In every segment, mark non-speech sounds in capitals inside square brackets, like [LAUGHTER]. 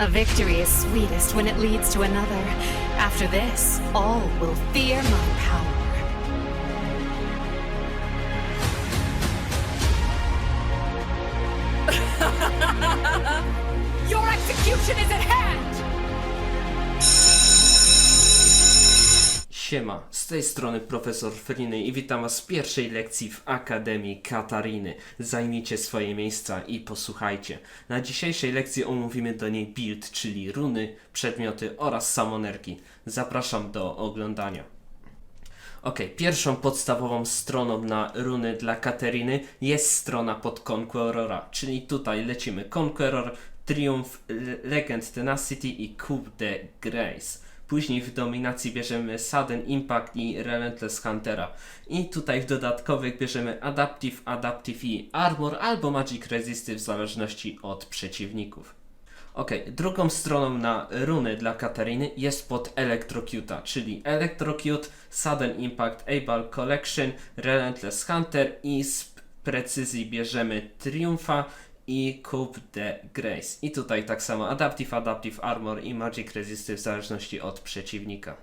A victory is sweetest when it leads to another. After this, all will fear my power. [LAUGHS] Your execution is at hand! Siema, z tej strony profesor Friny i witam was w pierwszej lekcji w Akademii Katariny. Zajmijcie swoje miejsca i posłuchajcie. Na dzisiejszej lekcji omówimy do niej build, czyli runy, przedmioty oraz samonerki. Zapraszam do oglądania. Ok, pierwszą podstawową stroną na runy dla Kateryny jest strona pod Conquerora, czyli tutaj lecimy Conqueror, Triumph, Le- Legend Tenacity i Coup de Grace. Później w dominacji bierzemy Sudden Impact i Relentless Huntera. I tutaj w dodatkowych bierzemy Adaptive, Adaptive i Armor albo Magic Resistive w zależności od przeciwników. Ok, drugą stroną na runy dla Kataryny jest pod Electrocuta, czyli Electrocute, Sudden Impact, Able Collection, Relentless Hunter i z precyzji bierzemy Triumfa i Coup de Grace. I tutaj tak samo Adaptive, Adaptive Armor i Magic Resistive w zależności od przeciwnika.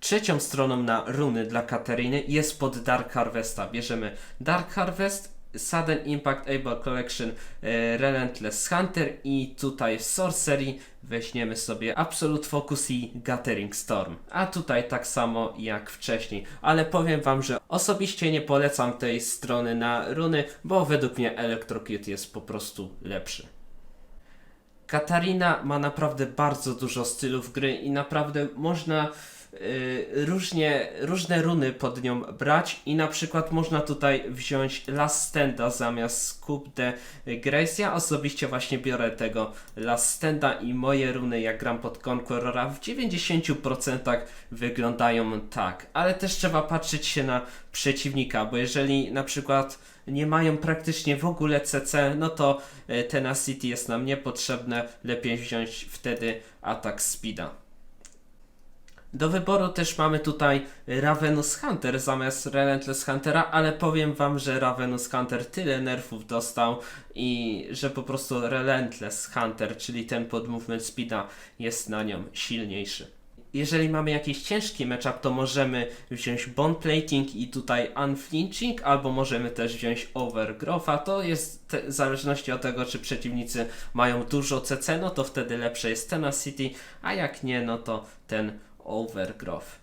Trzecią stroną na runy dla Kataryny jest pod Dark Harvesta. Bierzemy Dark Harvest, Sudden Impact Able Collection, e, Relentless Hunter i tutaj w Sorcery weźmiemy sobie Absolute Focus i Gathering Storm. A tutaj tak samo jak wcześniej. Ale powiem wam, że osobiście nie polecam tej strony na runy, bo według mnie Electrocute jest po prostu lepszy. Katarina ma naprawdę bardzo dużo stylów gry i naprawdę można y, różnie, różne runy pod nią brać i na przykład można tutaj wziąć Last Standa zamiast Coup de Grace. Ja osobiście właśnie biorę tego Last Standa i moje runy jak gram pod Conquerora w 90% wyglądają tak, ale też trzeba patrzeć się na przeciwnika, bo jeżeli na przykład nie mają praktycznie w ogóle CC, no to e, Tenacity jest nam niepotrzebne, lepiej wziąć wtedy atak Speeda. Do wyboru też mamy tutaj Ravenous Hunter zamiast Relentless Huntera, ale powiem wam, że Ravenous Hunter tyle nerfów dostał i że po prostu Relentless Hunter, czyli ten pod movement speeda jest na nią silniejszy. Jeżeli mamy jakiś ciężki matchup, to możemy wziąć Bone Plating i tutaj Unflinching, albo możemy też wziąć Overgrowth, a to jest te, w zależności od tego, czy przeciwnicy mają dużo CC, no to wtedy lepsze jest Tenacity, a jak nie, no to ten Overgrowth.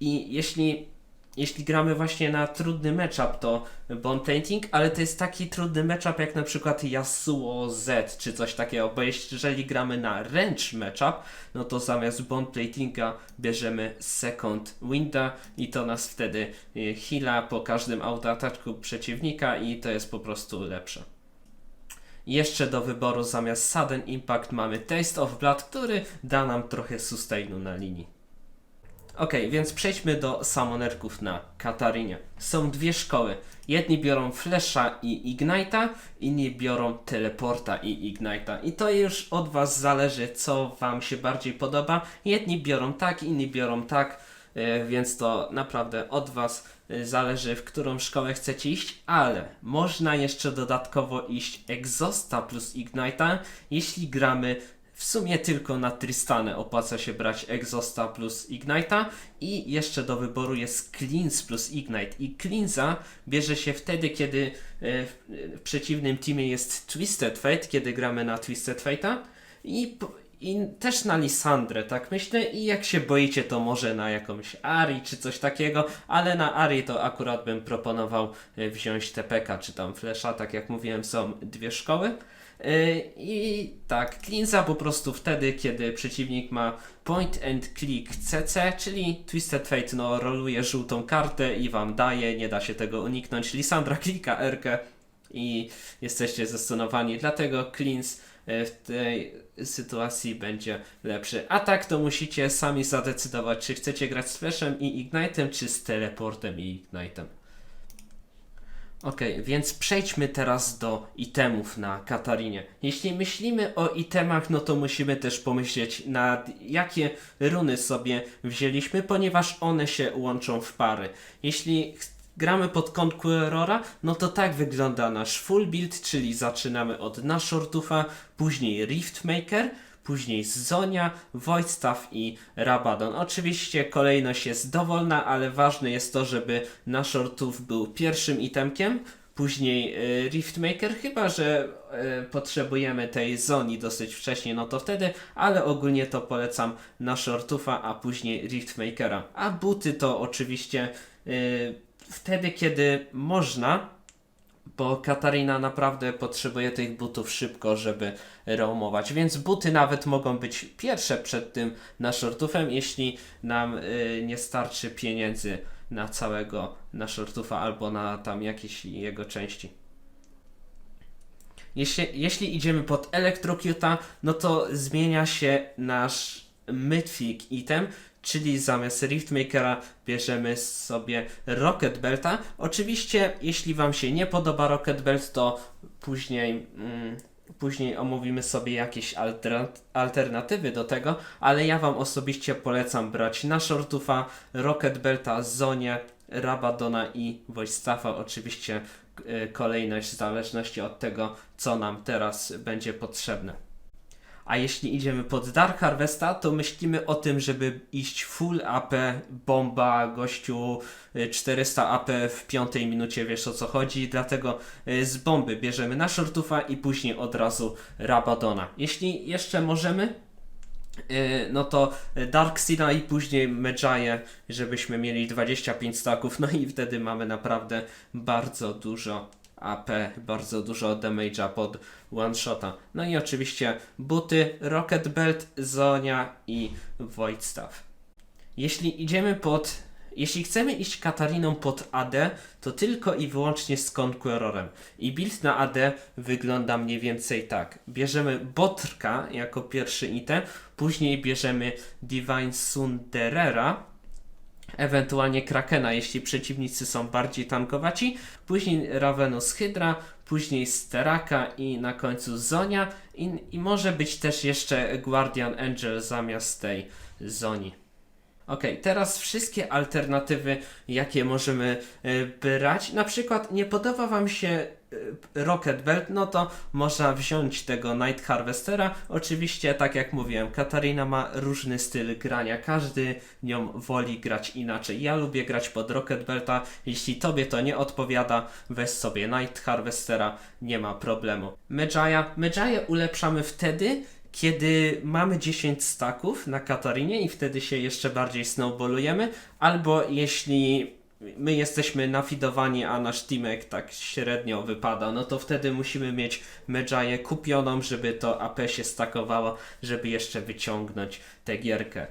I jeśli, jeśli gramy właśnie na trudny matchup, to Bone Plating, ale to jest taki trudny matchup jak na przykład Yasuo Z czy coś takiego, bo jeżeli gramy na wręcz matchup, no to zamiast Bone Platinga bierzemy Second Winda i to nas wtedy y, heala po każdym autoataku przeciwnika i to jest po prostu lepsze. Jeszcze do wyboru zamiast Sudden Impact mamy Taste of Blood, który da nam trochę sustainu na linii. Ok, więc przejdźmy do samonerków na Katarynie. Są dwie szkoły. Jedni biorą Flesza i Ignite'a, inni biorą Teleporta i Ignite'a. I to już od Was zależy, co Wam się bardziej podoba. Jedni biorą tak, inni biorą tak, e, więc to naprawdę od Was e, zależy, w którą szkołę chcecie iść, ale można jeszcze dodatkowo iść Exhausta plus Ignite'a, jeśli gramy w sumie tylko na Tristanę opłaca się brać Exhausta plus Ignite'a i jeszcze do wyboru jest Cleanse plus Ignite i Cleanse'a bierze się wtedy, kiedy e, w, przeciwnym teamie jest Twisted Fate, kiedy gramy na Twisted Fate'a i, i też na Lisandrę, tak myślę i jak się boicie to może na jakąś Ari czy coś takiego, ale na Ari to akurat bym proponował e, wziąć TPK czy tam Flesza, tak jak mówiłem są dwie szkoły. Yy, I tak, cleansa po prostu wtedy, kiedy przeciwnik ma point and click CC, czyli Twisted Fate no, roluje żółtą kartę i wam daje, nie da się tego uniknąć. Lisandra klika R i jesteście zastonowani, dlatego cleans yy, w tej sytuacji będzie lepszy. A tak to musicie sami zadecydować, czy chcecie grać z Flashem i Ignite'em, czy z Teleportem i Ignite'em. Ok, więc przejdźmy teraz do itemów na Katarinie. Jeśli myślimy o itemach, no to musimy też pomyśleć nad jakie runy sobie wzięliśmy, ponieważ one się łączą w pary. Jeśli gramy pod Conquerora, no to tak wygląda nasz full build, czyli zaczynamy od Nashortufa, później Riftmaker, później Zonia, Wojstaw i Rabadon. Oczywiście kolejność jest dowolna, ale ważne jest to, żeby na shortów był pierwszym itemkiem, później y, Riftmaker, chyba że y, potrzebujemy tej Zoni dosyć wcześnie, no to wtedy, ale ogólnie to polecam na shortufa, a później Riftmakera. A buty to oczywiście y, wtedy, kiedy można, bo Katarina naprawdę potrzebuje tych butów szybko, żeby roamować, więc buty nawet mogą być pierwsze przed tym na shortufem, jeśli nam y, nie starczy pieniędzy na całego na shortufa albo na tam jakieś jego części. Jeśli, jeśli idziemy pod Electrocuta, no to zmienia się nasz Mythic item, czyli zamiast Riftmakera bierzemy sobie Rocket Belta. Oczywiście, jeśli Wam się nie podoba Rocket Belt, to później, mm, później omówimy sobie jakieś altera- alternatywy do tego, ale ja Wam osobiście polecam brać na Shortufa, Rocket Belta, Zonie, Rabadona i Wojstafa. Oczywiście y, kolejność w zależności od tego, co nam teraz będzie potrzebne. A jeśli idziemy pod Dark Harvesta, to myślimy o tym, żeby iść full AP, bomba, gościu y, 400 AP w piątej minucie, wiesz o co chodzi, dlatego y, z bomby bierzemy na shortufa i później od razu Rabadona. Jeśli jeszcze możemy, y, no to Dark Sina i później Medjaye, żebyśmy mieli 25 staków, no i wtedy mamy naprawdę bardzo dużo AP, bardzo dużo damage'a pod one shota. No i oczywiście buty, Rocket Belt, Zonia i Void Staff. Jeśli idziemy pod. Jeśli chcemy iść Katariną pod AD, to tylko i wyłącznie z Conquerorem. I build na AD wygląda mniej więcej tak. Bierzemy Botrka jako pierwszy item, później bierzemy Divine Sunderera, ewentualnie Krakena, jeśli przeciwnicy są bardziej tankowaci, później Ravenous Hydra, później Steraka i na końcu Zonia i, i może być też jeszcze Guardian Angel zamiast tej Zoni. Ok, teraz wszystkie alternatywy, jakie możemy y, brać. Na przykład nie podoba Wam się y, Rocket Belt, no to można wziąć tego Night Harvestera. Oczywiście, tak jak mówiłem, Katarina ma różny styl grania, każdy nią woli grać inaczej. Ja lubię grać pod Rocket Belta, jeśli Tobie to nie odpowiada, weź sobie Night Harvestera, nie ma problemu. Medjaya, Medjaya ulepszamy wtedy, kiedy mamy 10 staków na Katarinie i wtedy się jeszcze bardziej snowballujemy, albo jeśli my jesteśmy nafidowani, a nasz teamek tak średnio wypada, no to wtedy musimy mieć Medjaye kupioną, żeby to AP się stakowało, żeby jeszcze wyciągnąć tę gierkę.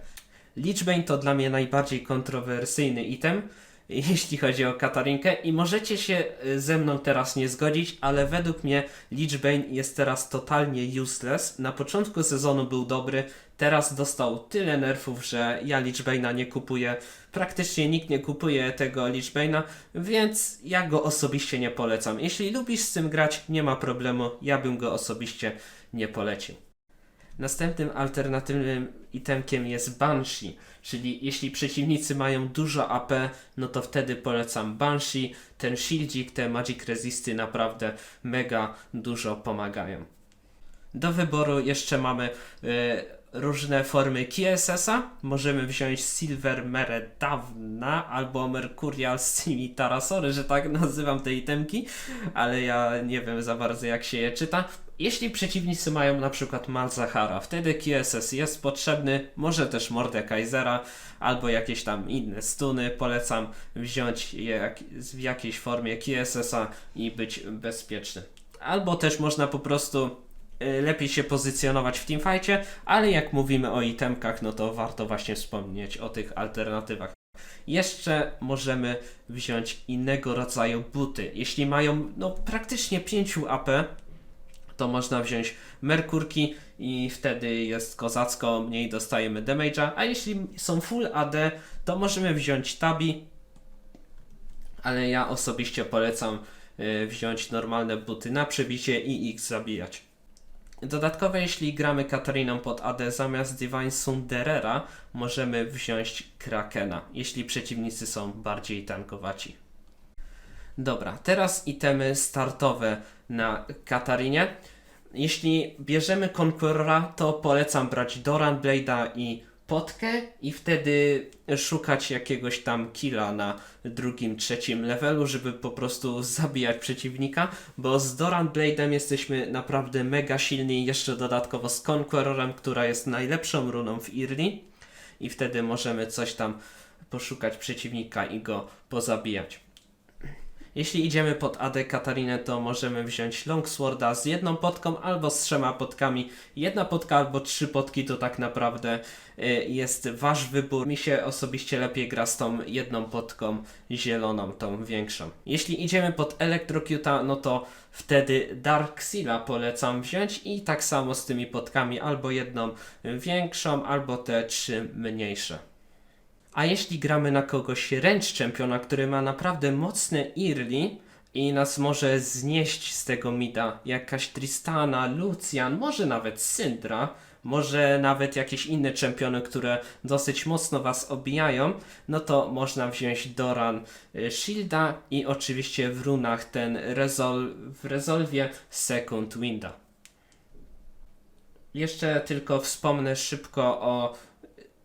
Lichbane to dla mnie najbardziej kontrowersyjny item, [LAUGHS] jeśli chodzi o Katarinkę i możecie się y, ze mną teraz nie zgodzić, ale według mnie Lichbane jest teraz totalnie useless. Na początku sezonu był dobry, teraz dostał tyle nerfów, że ja Lichbane'a nie kupuję. Praktycznie nikt nie kupuje tego Lichbane'a, więc ja go osobiście nie polecam. Jeśli lubisz z tym grać, nie ma problemu, ja bym go osobiście nie polecił. Następnym alternatywnym itemkiem jest Banshee, czyli jeśli przeciwnicy mają dużo AP, no to wtedy polecam Banshee. Ten shieldzik, te Magic Resisty naprawdę mega dużo pomagają. Do wyboru jeszcze mamy e, różne formy KSS-a. Możemy wziąć Silver Meredawna albo Mercurial Scimitar. Sorry, że tak [LAUGHS] nazywam te itemki, ale ja nie wiem za bardzo jak się je czyta. Jeśli przeciwnicy mają na przykład Malzahara, wtedy KSS jest potrzebny, może też Mordekaisera albo jakieś tam inne stuny. Polecam wziąć je w jakiejś formie KSS-a i być bezpieczny. Albo też można po prostu y, lepiej się pozycjonować w teamfightie, ale jak mówimy o itemkach, no to warto właśnie wspomnieć o tych alternatywach. Jeszcze możemy wziąć innego rodzaju buty. Jeśli mają no, praktycznie 5 AP, to można wziąć Merkurki i wtedy jest kozacko, mniej dostajemy damage'a, a jeśli są full AD, to możemy wziąć Tabi, ale ja osobiście polecam y, wziąć normalne buty na przebicie i ich zabijać. Dodatkowo, jeśli gramy Katariną pod AD zamiast Divine Sunderera, możemy wziąć Krakena, jeśli przeciwnicy są bardziej tankowaci. Dobra, teraz itemy startowe na Katarinie. Jeśli bierzemy Conquerora, to polecam brać Doran Blade'a i potkę i wtedy szukać jakiegoś tam killa na drugim, trzecim levelu, żeby po prostu zabijać przeciwnika, bo z Doran Blade'em jesteśmy naprawdę mega silni, jeszcze dodatkowo z Conquerorem, która jest najlepszą runą w Irli i wtedy możemy coś tam poszukać przeciwnika i go pozabijać. Jeśli idziemy pod AD Katarinę, to możemy wziąć Longsworda z jedną potką albo z trzema potkami. Jedna potka albo trzy potki to tak naprawdę y, jest wasz wybór. Mi się osobiście lepiej gra z tą jedną potką zieloną, tą większą. Jeśli idziemy pod Electrocuta, no to wtedy Darkseala polecam wziąć i tak samo z tymi potkami albo jedną większą, albo te trzy mniejsze. A jeśli gramy na kogoś ręcz czempiona, który ma naprawdę mocne early i nas może znieść z tego mida, jakaś Tristana, Lucian, może nawet Syndra, może nawet jakieś inne czempiony, które dosyć mocno was obijają, no to można wziąć Doran y, Shielda i oczywiście w runach ten rezol w rezolwie Second Winda. Jeszcze tylko wspomnę szybko o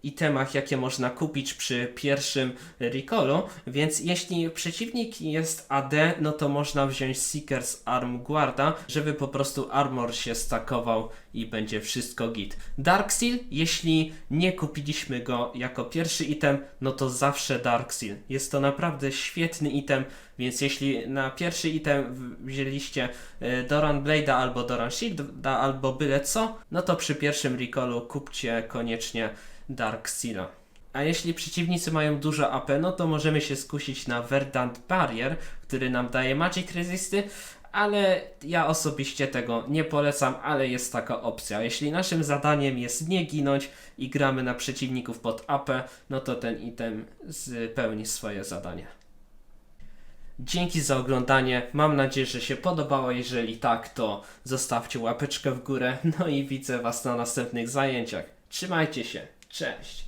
itemach, jakie można kupić przy pierwszym recallu, więc jeśli przeciwnik jest AD, no to można wziąć Seeker's Arm Guarda, żeby po prostu armor się stakował i będzie wszystko git. Darkseal, jeśli nie kupiliśmy go jako pierwszy item, no to zawsze Darkseal. Jest to naprawdę świetny item, więc jeśli na pierwszy item wzięliście e, Doran Blade'a albo Doran Shielda albo byle co, no to przy pierwszym recallu kupcie koniecznie Darkseala. A jeśli przeciwnicy mają dużo AP, no to możemy się skusić na Verdant Barrier, który nam daje Magic Resisty, ale ja osobiście tego nie polecam, ale jest taka opcja. Jeśli naszym zadaniem jest nie ginąć i gramy na przeciwników pod AP, no to ten item spełni swoje zadanie. Dzięki za oglądanie. Mam nadzieję, że się podobało. Jeżeli tak, to zostawcie łapeczkę w górę. No i widzę Was na następnych zajęciach. Trzymajcie się. Cześć.